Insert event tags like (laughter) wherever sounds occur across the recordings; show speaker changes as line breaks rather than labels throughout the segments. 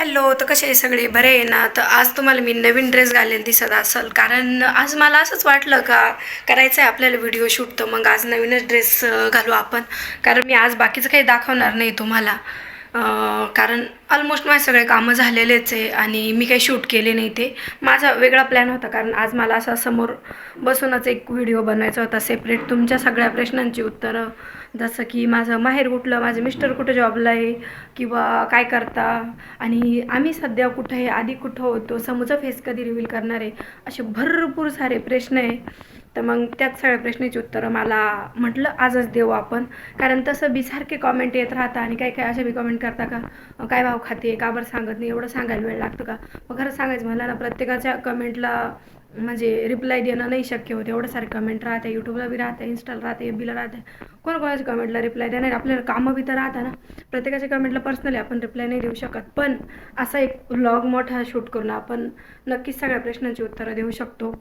Hello तर कसे आहे सगळे? बरे आहे ना? तर आज तुम्हाला मी नवीन ड्रेस घालेल दिसत असेल. कारण आज मला असंच वाटलं का करायचं आहे आपल्याला व्हिडिओ शूट तर मग आज नवीनच ड्रेस घालू आपण. कारण मी आज बाकीचं काही दाखवणार नाही तुम्हाला. कारण ऑलमोस्ट माझे सगळे कामं झालेलेच आहे आणि मी काही शूट केले नाही ते. माझा वेगळा प्लॅन होता कारण आज मला असा समोर बसूनच एक व्हिडिओ बनवायचा होता सेपरेट तुमच्या सगळ्या प्रश्नांची उत्तरं. जसं की माझं माहेर कुठलं माझे मिस्टर कुठं जॉबला आहे किंवा काय करता. आणि आम्ही सध्या कुठं आहे आधी कुठं होतो समोरचा फेस कधी रिव्हील करणार आहे असे भरपूर सारे प्रश्न आहे. तर मग त्याच सगळ्या प्रश्नाची उत्तरं मला म्हटलं आजच देऊ आपण. कारण तसं बिसारखे कॉमेंट येत राहता आणि काय काय असे बी कमेंट करता का काय भाव खाते का बरं सांगत नाही एवढं सांगायला वेळ लागतो का? मग खरं सांगायचं मला ना प्रत्येकाच्या कमेंटला म्हणजे रिप्लाय देणं नाही शक्य होते. एवढं सारे कमेंट राहते यूट्यूबला बी राहते इंस्टाला राहते एफ बीला राहते. कोणाकोणाच्या कमेंटला रिप्लाय देणार आपल्याला कामं बी तर राहतं ना. प्रत्येकाच्या कमेंटला पर्सनली आपण रिप्लाय नाही देऊ शकत. पण असा एक व्लॉग मोठा शूट करून आपण नक्कीच सगळ्या प्रश्नांची उत्तरं देऊ शकतो.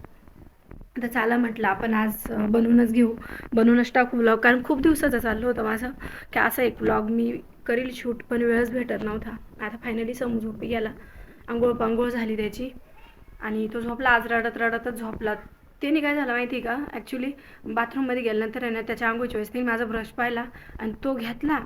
तर चाला म्हटलं आपण आज बनवूनच घेऊ. बनवूनच टाकू ब्लॉग कारण खूप दिवसाचा चाललं होतं माझं. की असा एक ब्लॉग मी करील शूट पण वेळच भेटत नव्हता. आता फायनली समजू गेला. आंघोळ पांघोळ झाली त्याची. आणि तो झोपला आज रडत रडतच झोपला. त्याने काय झालं माहिती आहे का? ॲक्च्युली बाथरूममध्ये गेल्यानंतर आहे ना त्याच्या आंघोळच्या वेळेस त्यांनी माझा ब्रश पाहिला आणि तो घेतला.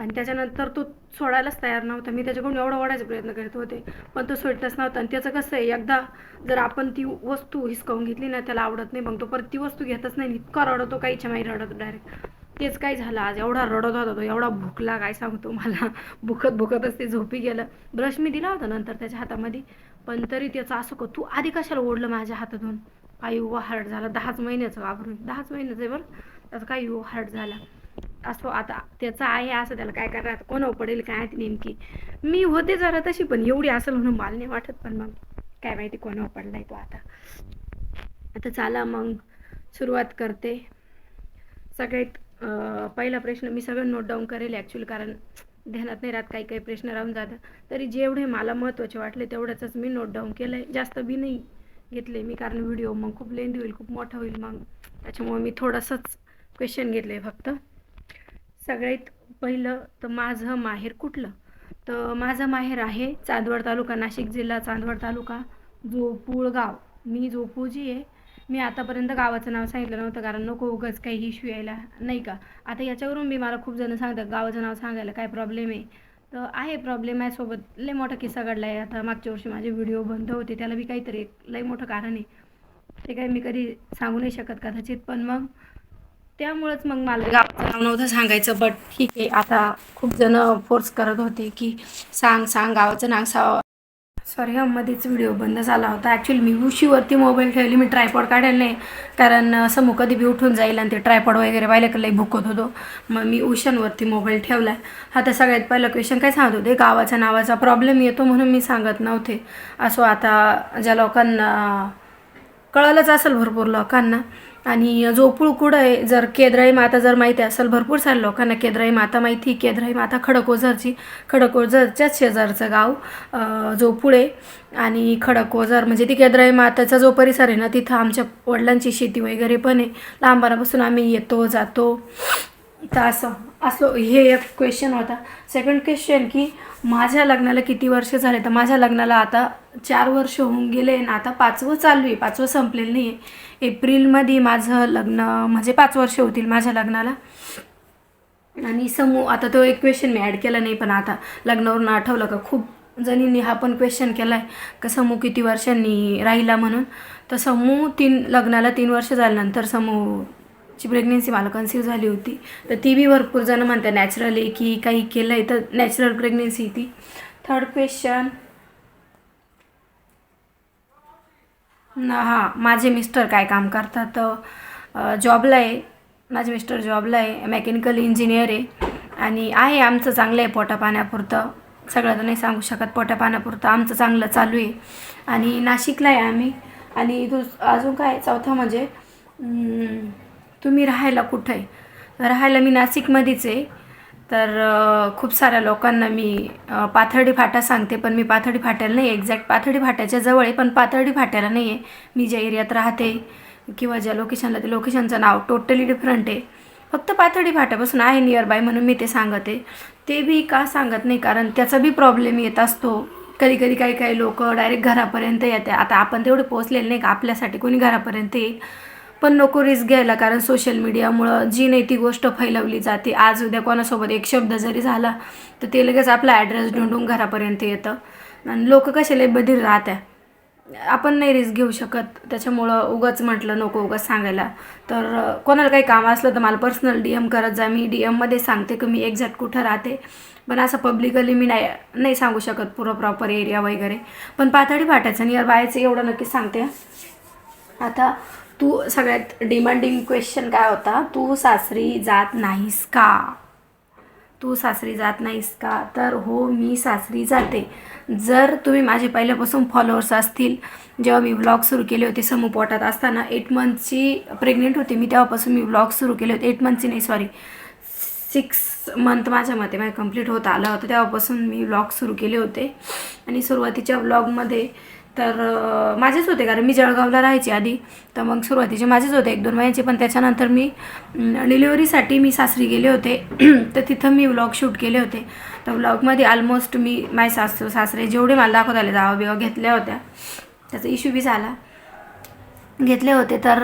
आणि त्याच्यानंतर तो सोडायलाच तयार नव्हता. मी त्याच्याकडून एवढा ओढायचा प्रयत्न करत होते पण तो सोडतच नव्हता. आणि त्याचं कसं आहे एकदा जर आपण ती वस्तू हिसकावून घेतली ना त्याला आवडत नाही मग तो परत ती वस्तू घेतच नाही इतका रडतो काहीच्या माही रडतो डायरेक्ट तेच काय झालं आज? एवढा रडत होता तो एवढा भुकला काय सांगतो मला (laughs) भुकत भुकतच ते झोपी गेलं. ब्रश मी दिला होता नंतर त्याच्या हातामध्ये पण तरी त्याचं असं क तू आधी कशाला ओढलं माझ्या हातातून? काय युवा हार्ट झाला. दहाच महिन्याचं वापरून. दहाच महिन्याचं बरं. त्याचा काय युवा हार्ट झाला. असो आता त्याचा आहे असं त्याला काय करणार? आता कोणावर पडेल काय ती नेमकी? मी होते जरा तशी पण एवढी असेल म्हणून मला नाही वाटत पण मग काय माहिती कोणावर पडलाय तो आता. आता चला मग सुरुवात करते. सगळ्यात पहिला प्रश्न मी सगळं नोट डाऊन करेल ॲक्च्युली कारण ध्यानात नाही राहत काही काही प्रश्न राहून जातात. तरी जेवढे मला महत्त्वाचे वाटले तेवढ्याच मी नोट डाऊन केलं आहे जास्त बी नाही घेतले मी कारण व्हिडिओ मग खूप लेंदी होईल खूप मोठा होईल मग त्याच्यामुळे मी थोडंसंच क्वेश्चन घेतले फक्त. सगळ्यात पहिलं तर माझं माहेर कुठलं? तर माझं माहेर आहे चांदवड तालुका नाशिक जिल्हा चांदवड तालुका जोपूळ गाव मी जोपूळची आहे. मी आतापर्यंत गावाचं नाव सांगितलं नव्हतं कारण नको उगाच काही इश्यू यायला नाही का? आता याच्यावरून मी मला खूप जण सांगतात गावाचं नाव सांगायला काय प्रॉब्लेम आहे? तर आहे प्रॉब्लेम आहे सोबत लय मोठा किस्सा घडला आहे आता मागच्या वर्षी माझे व्हिडिओ बंद होते त्याला बी काहीतरी एक लय मोठं कारण आहे. ते काही मी कधी सांगू नाही शकत कदाचित पण मग त्यामुळंच मग मला गावाचं नाव नव्हतं सांगायचं बट ठीक आहे. आता खूप जण फोर्स करत होते की सांग सांग गावाचं नाव सा सॉरी मध्येच व्हिडिओ बंद झाला होता. ॲक्च्युली मी उशीवरती मोबाईल ठेवली मी ट्रायपॉड काढायला नाही. कारण समूह कधी बी उठून जाईल आणि ते ट्रायपॉड वगैरे लई भुकत होतो. मग मी उशांवरती मोबाईल ठेवला तर सगळ्यात पहिलं क्वेश्चन काय सांगत होते? गावाच्या नावाचा प्रॉब्लेम येतो म्हणून मी सांगत नव्हते. असो आता ज्या लोकांना कळलंच असेल भरपूर लोकांना. आणि जोपूळ कुठं आहे जर केद्राई माता जर माहिती असेल भरपूर साऱ्या लोकांना केद्राई माता माहिती केद्राई माता खडकोजरची खडकोजरच्याच शेजारचं गाव अं, आहे. आणि खडकोजर म्हणजे ती केद्राई माताचा जो परिसर आहे ना तिथं आमच्या वडिलांची शेती वगैरे पण आहे. लहानपणापासून आम्ही येतो जातो. तर असं असं हे एक क्वेश्चन होता. सेकंड क्वेश्चन की माझ्या लग्नाला किती वर्ष झाले? तर माझ्या लग्नाला आता चार वर्ष होऊन गेले आणि आता पाचवं चालू आहे पाचवं संपलेलं नाही आहे एप्रिलमध्ये माझं लग्न म्हणजे पाच वर्ष होतील माझ्या लग्नाला. आणि समूह आता तो एक क्वेश्चन मी ॲड केला नाही पण आता लग्नावरून आठवलं का खूप जणींनी हा पण क्वेश्चन केला आहे का समूह किती वर्षांनी राहिला म्हणून. तर समूह तीन लग्नाला तीन वर्ष झाल्यानंतर समूहची प्रेग्नेन्सी मला कन्सिव्ह झाली होती. तर ती बी भरपूर जण म्हणतात नॅचरल आहे की काही केलं आहे तर नॅचरल प्रेग्नेन्सी ती. थर्ड क्वेश्चन हां माझे मिस्टर काय काम करतात जॉबला आहे. माझे मिस्टर जॉबला आहे. मेकॅनिकल इंजिनियर आहे. आणि आहे आमचं चांगलं आहे पोटापाण्यापुरतं. सगळं तर नाही सांगू शकत पोटापाण्यापुरतं. आमचं चांगलं चालू आहे. आणि नाशिकला आहे आम्ही. आणि दुस अजून काय चौथा म्हणजे तुम्ही राहायला कुठं आहे? राहायला मी नाशिकमध्येच आहे. तर खूप साऱ्या लोकांना मी पाथर्डी फाटा सांगते पण मी पाथर्डी फाट्याला नाही एक्झॅक्ट पाथर्डी फाट्याच्या जवळ आहे पण पाथर्डी फाट्याला नाही आहे मी ज्या एरियात राहते किंवा ज्या लोकेशनला ते लोकेशनचं नाव टोटली डिफरंट आहे. फक्त पाथर्डी फाट्यापासून आहे नियर बाय म्हणून मी ते सांगते. ते बी का सांगत नाही कारण त्याचा बी प्रॉब्लेम येत असतो. कधी कधी काही काही लोक डायरेक्ट घरापर्यंत येते आता आपण तेवढे पोहोचलेले नाही का आपल्यासाठी कोणी घरापर्यंत येईल. पण नको रिस्क घ्यायला कारण सोशल मीडियामुळं जी नाही ती गोष्ट फैलवली जाते. आज उद्या कोणासोबत एक शब्द जरी झाला तर ते लगेच आपला ॲड्रेस ढूंढून घरापर्यंत येतं. आणि लोक कसे बधीर राहत्या. आपण नाही रिस्क घेऊ शकत. त्याच्यामुळं उगाच म्हटलं नको उगाच सांगायला. तर कोणाला काही काम असलं तर मला पर्सनल डी एम करत जा. मी डी एममध्ये सांगते की मी एक्झॅक्ट कुठं राहते. पण असं पब्लिकली मी नाही नाही सांगू शकत पुरं प्रॉपर एरिया वगैरे. पण पातळी फाटायचं नियर बायचं एवढं नक्कीच सांगते. आता तू सगळ्यात डिमांडिंग क्वेश्चन काय होता? तू सासरी जात नाहीस का? तू सासरी जात नाहीस का? तर हो मी सासरी जाते. जर तुम्ही माझे पहिल्यापासून फॉलोअर्स असतील जेव्हा मी व्लॉग सुरू केले होते समूपोटात असताना एट मंथची प्रेग्नेंट होते मी तेव्हापासून मी व्लॉग सुरू केले होते. एट मंथची नाही सॉरी सिक्स मंथ माझ्या मते माझ्या कंप्लीट होत आलं होतं. तेव्हापासून मी व्लॉग सुरू केले होते. आणि सुरुवातीच्या व्लॉगमध्ये तर माझेच होते कारण मी जळगावला राहायचे आधी. तर मग सुरुवातीचे माझेच होते एक दोन महिन्याचे. पण त्याच्यानंतर मी डिलिव्हरीसाठी मी सासरी गेले होते. (clears throat) तर तिथं मी व्लॉग शूट केले होते. तर व्लॉगमध्ये ऑलमोस्ट मी माझे सासू सासरे जेवढे मला दाखवत आले जावा बिवा घेतल्या होत्या. त्याचा इश्यू बी झाला. घेतले होते तर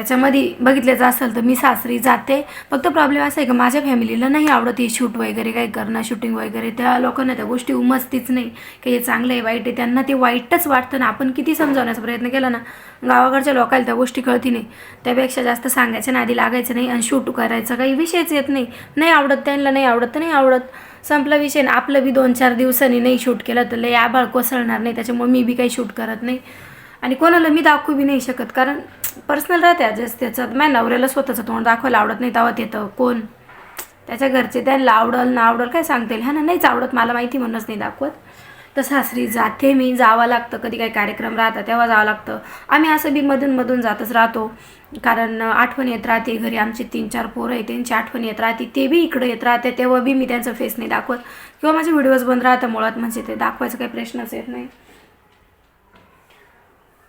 त्याच्यामध्ये बघितल्याचं असेल तर मी सासरी जाते. फक्त प्रॉब्लेम असा आहे की माझ्या फॅमिलीला नाही आवडत हे शूट वगैरे काही करणं शूटिंग वगैरे. त्या लोकांना त्या गोष्टी उमजतीच नाही. की हे चांगलं आहे वाईट आहे. त्यांना ते वाईटच वाटतं ना. आपण किती समजावण्याचा प्रयत्न केला ना गावाकडच्या लोकांना त्या गोष्टी कळती नाही. त्यापेक्षा जास्त सांगायच्या आधी लागायचं नाही आणि शूट करायचं. काही विषयच येत नाही. नाही आवडत त्यांना नाही आवडत नाही आवडत. संपला विषय ना. आपलं बी दोन चार दिवसांनी नाही शूट केलं तर लय आबाळ कोसळणार नाही. त्याच्यामुळे मी बी काही शूट करत नाही. आणि कोणाला मी दाखवू बी नाही शकत कारण पर्सनल राहते जस त्याचं. माझ्या नवऱ्याला स्वतःचं तोंड दाखवायला आवडत नाही तेव्हा येतं कोण? त्याच्या घरचे त्यांना आवडल ना आवडल काय सांगता येईल? हा ना नाहीच आवडत मला माहिती म्हणूनच नाही दाखवत. तर सासरी जाते मी जावं लागतं. कधी काही कार्यक्रम राहतात तेव्हा जावं लागतं. आम्ही असं बी मधून मधून जातच राहतो. कारण आठवण येत राहते घरी आमचे तीन चार पोरं आहे त्यांची आठवण येत राहते ते बी इकडं येत राहते तेव्हा बी मी त्यांचं फेस नाही दाखवत. किंवा माझे व्हिडिओज बंद राहतं मुळात म्हणजे ते दाखवायचा काही प्रश्नच येत नाही.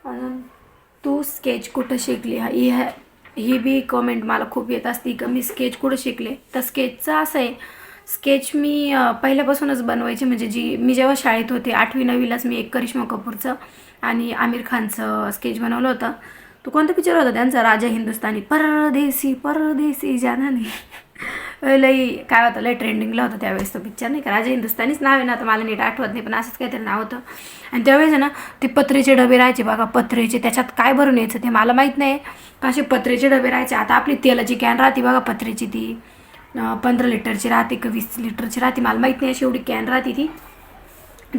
अजून तू स्केच कुठं शिकली? ही ह्या ही बी कमेंट मला खूप येत असती का मी स्केच कुठं शिकले? तर स्केचचं असं आहे स्केच मी पहिल्यापासूनच बनवायचे. म्हणजे जी मी जेव्हा शाळेत होते आठवी नववीलाच मी एक करिश्मा कपूरचं आणि आमिर खानचं स्केच बनवलं होतं. तो कोणता पिक्चर होता त्यांचा? राजा हिंदुस्तानी परदेसी परदेसी जानाने. लई काय होतं लई ट्रेंडिंगला होतं त्यावेळेस तो पिक्चर नाही का? राजा हिंदुस्तानीच नाव आहे ना आता मला नीट आठवत नाही पण असंच काहीतरी नाव होतं. आणि त्यावेळेस आहे ना ते पत्रेचे डबे राहायचे बघा पत्रेचे त्याच्यात काय भरून यायचं ते मला माहीत नाही. असे पत्रेचे डबे राहायचे. आता आपली तेलाची कॅन राहते बघा पत्रेची ती. पंधरा लिटरची राहते का वीस लिटरची राहते मला माहीत नाही अशी एवढी कॅन राहते ती.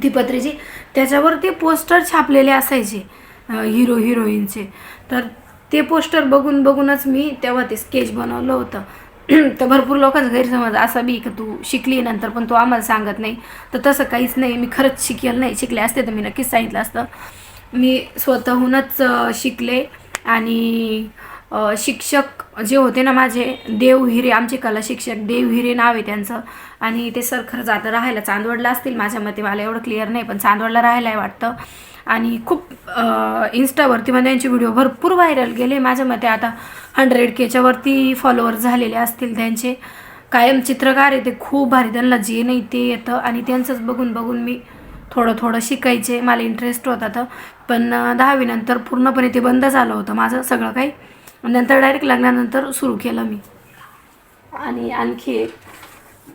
ती पत्रेची. त्याच्यावर ते पोस्टर छापलेले असायचे हिरो हिरोईनचे तर ते पोस्टर बघून बघूनच मी तेव्हा ते स्केच बनवलं होतं. (clears throat) तर भरपूर लोकांचा गैरसमज असा बी की तू शिकली नंतर पण तू आम्हाला सांगत नाही. तर तसं काहीच नाही. मी खरंच शिकेल नाही. शिकले असते तर मी नक्कीच सांगितलं असतं. मी स्वतःहूनच शिकले आणि शिक्षक जे होते ना माझे देव हिरे आमचे कला शिक्षक देव हिरे नाव आहे त्यांचं. आणि ते सर खरंच आता राहायला चांदवडला असतील. माझ्या मते मला एवढं क्लिअर नाही पण चांदवडला राहायला आहे वाटतं. आणि खूप इन्स्टावरती म्हणजे त्यांचे व्हिडिओ भरपूर व्हायरल गेले. माझ्या मते आता हंड्रेड केच्यावरती फॉलोअर झालेले असतील त्यांचे. कायम चित्रकार आहे ते खूप भारी. त्यांना जे नाही ते येतं. आणि त्यांचंच बघून बघून मी थोडं थोडं शिकायचे. मला इंटरेस्ट होता तर. पण दहावीनंतर पूर्णपणे ते बंद झालं होतं. माझं सगळं काही नंतर डायरेक्ट लग्नानंतर सुरू केलं मी. आणि आणखी एक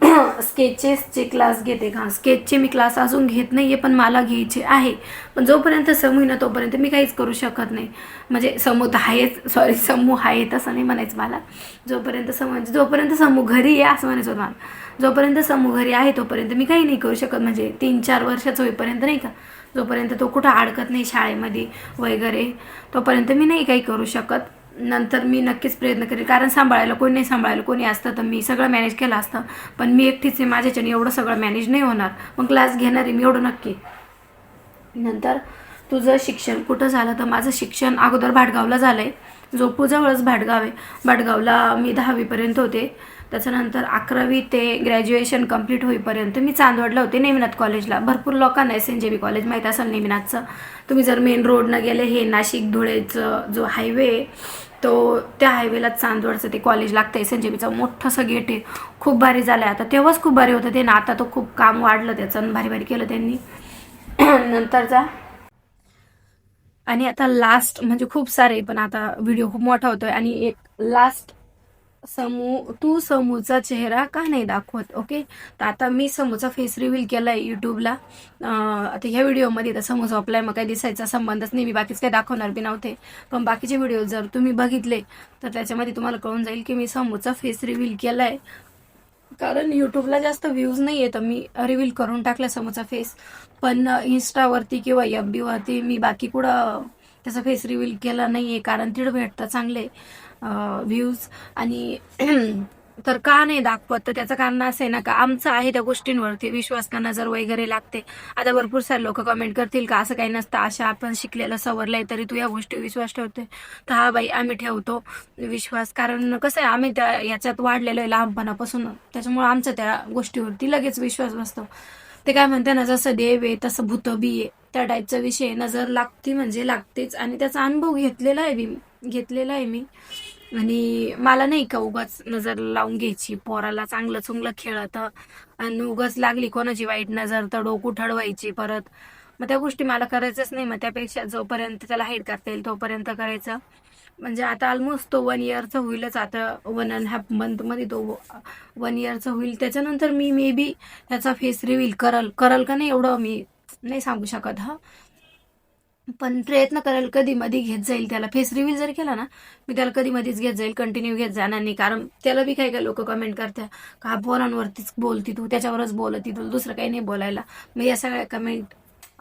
(clears throat) स्केचेसचे क्लास घेते का? स्केचचे मी क्लास अजून घेत नाही आहे पण मला घ्यायचे आहे. पण जोपर्यंत समूह ना तोपर्यंत मी काहीच करू शकत नाही. म्हणजे समूह तर आहेच. सॉरी समूह आहे तसं नाही म्हणायचं मला. जोपर्यंत समूह म्हणजे जोपर्यंत समूह घरी आहे असं म्हणायचं होतं मला. जोपर्यंत समूह घरी आहे तोपर्यंत मी काही नाही करू शकत. म्हणजे तीन चार वर्षाचं होईपर्यंत नाही का? जोपर्यंत तो कुठं अडकत नाही शाळेमध्ये वगैरे तोपर्यंत मी नाही काही करू शकत. नंतर मी नक्कीच प्रयत्न करेन. कारण सांभाळायला कोणी नाही सांभाळायला कोणी असतं तर मी सगळं मॅनेज केलं असतं. पण मी एकटीच आहे माझ्याच्याने एवढं सगळं मॅनेज नाही होणार. मग क्लास घेणार आहे मी एवढं नक्की. नंतर तुझं शिक्षण कुठं झालं? तर माझं शिक्षण अगोदर भाटगावला झालं आहे जोपूजवळच भाटगाव आहे. भाटगावला मी दहावीपर्यंत होते. त्याच्यानंतर अकरावी ते ग्रॅज्युएशन कंप्लीट होईपर्यंत मी चांदवडला होते नेमिनाथ कॉलेजला भरपूर लोकांना एस एन जे बी कॉलेज माहीत असेल नेमिनाथचं. तुम्ही जर मेन रोडनं गेले हे नाशिक धुळेचं जो हायवे आहे तो त्या हायवेलाच चांदवडचं ते कॉलेज लागतं एस एन जे बीचं मोठंसं गेट आहे. खूप भारी झालं आहे आता. तेव्हाच खूप भारी होतं ते ना. आता तो खूप काम वाढलं त्याचं आणि भारी भारी केलं त्यांनी. (clears throat) नंतरचा आणि आता लास्ट म्हणजे खूप सारे पण आता व्हिडिओ खूप मोठा होतोय. आणि एक लास्ट समू तू समूचा चेहरा का नाही दाखवत ओके तर आता मी समूचा फेस रिव्हील केला युट्यूबला यूट्यूबला आता ह्या व्हिडिओमध्ये तर समू झोपलाय मग काही दिसायचा संबंधच नाही मी बाकीच काही दाखवणार बी नव्हते. पण बाकीचे व्हिडिओ जर तुम्ही बघितले तर त्याच्यामध्ये तुम्हाला कळून जाईल की मी समूचा फेस रिव्हील केलाय. कारण यूट्यूबला जास्त व्ह्यूज नाही आहे तर मी रिव्हील करून टाकला समोरचा फेस पण इन्स्टावरती किंवा एफ बीवरती मी बाकी कुठं त्याचा फेस रिव्हील केला नाही आहे कारण तिथं भेटतं चांगले. व्ह्यूज आणि (clears throat) तर का नाही दाखवत? तर त्याचं कारण असं आहे ना का आमचं आहे त्या गोष्टींवरती विश्वास का नजर वगैरे लागते. आता भरपूर सारे लोक कमेंट करतील का असं काही नसतं. अशा आपण शिकलेलं सवरलंय तरी तू या गोष्टी विश्वास ठेवते तर हा बाई आम्ही ठेवतो विश्वास. कारण कसं आहे आम्ही त्या याच्यात वाढलेलो आहे लहानपणापासून. त्याच्यामुळे आमचं त्या गोष्टीवरती लगेच विश्वास बसतो. ते काय म्हणते ना जसं देव आहे तसं भूत बी आहे. त्या टाईपचा विषय नजर लागती म्हणजे लागतेच. आणि त्याचा अनुभव घेतलेला आहे मी. घेतलेला आहे मी. आणि मला नाही का उगाच नजर लावून घ्यायची. पोराला चांगलं चुंगलं खेळत आणि उगाच लागली कोणाची वाईट नजर तर डोकू ठडवायची परत. मग त्या गोष्टी मला करायचंच नाही. मग त्यापेक्षा जोपर्यंत त्याला हाईट करता येईल तोपर्यंत करायचं. म्हणजे आता ऑलमोस्ट तो वन इयरचा होईलच. आता वन अँड हाफ मंथमध्ये तो वन इयरचा होईल. त्याच्यानंतर मी मे बी त्याचा फेस रिव्हील करल करल का नाही एवढं मी नाही सांगू शकत हा. पण प्रयत्न करेल कधी मध्ये घेत जाईल त्याला. फेस रिव्हील जर केला ना मी त्याला कधी मधीच घेत जाईल कंटिन्यू घेत जाणार नाही. कारण त्याला बी काही काही लोक कमेंट करत्या का पोरांवरतीच बोलती तू? त्याच्यावरच बोलती तू? दुसरं काही नाही बोलायला. मग या सगळ्या कमेंट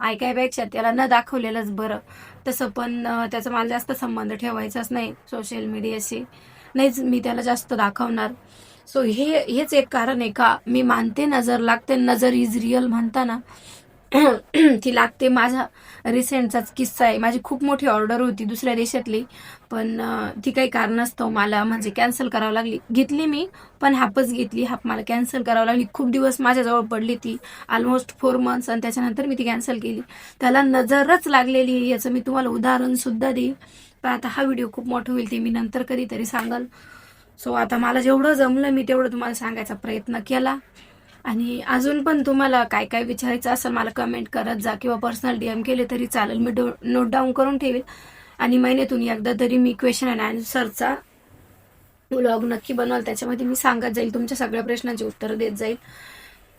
ऐकायपेक्षा त्याला न दाखवलेलंच बरं. तसं पण त्याचा मला जास्त संबंध ठेवायचाच नाही सोशल मीडियाशी नाहीच मी त्याला जास्त दाखवणार. सो हे हेच एक कारण आहे का? मी मानते नजर लागते नजर इज रिअल म्हणताना. (clears throat) ती लागते. माझा रिसेंटचाच किस्सा आहे. माझी खूप मोठी ऑर्डर होती दुसऱ्या देशातली. पण ती काही कारणास्तव मला. म्हणजे कॅन्सल करावं लागली. घेतली मी पण हापच घेतली. हाप मला कॅन्सल करावं लागली. खूप दिवस माझ्याजवळ पडली ती. ऑलमोस्ट फोर मंथ्स आणि त्याच्यानंतर मी ती कॅन्सल केली. त्याला नजरच लागलेली आहे. याचं मी तुम्हाला उदाहरण सुद्धा देईल पण आता हा व्हिडिओ खूप मोठा होईल ते मी नंतर कधीतरी सांगाल. सो आता मला जेवढं जमलं मी तेवढं तुम्हाला सांगायचा प्रयत्न केला. आणि अजून पण तुम्हाला काय काय विचारायचं असेल मला कमेंट करत जा किंवा पर्सनल डीएम केले तरी चालेल. मी डो नोट डाऊन करून ठेवेल. आणि महिन्यातून एकदा तरी मी क्वेश्चन अँड आन्सरचा ब्लॉग नक्की बनवाल. त्याच्यामध्ये मी सांगत जाईल तुमच्या सगळ्या प्रश्नांची उत्तरं देत जाईल.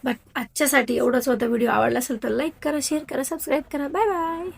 बट आजच्यासाठी एवढंच होतं. व्हिडिओ आवडला असेल तर लाईक करा शेअर करा सबस्क्राईब करा. Bye bye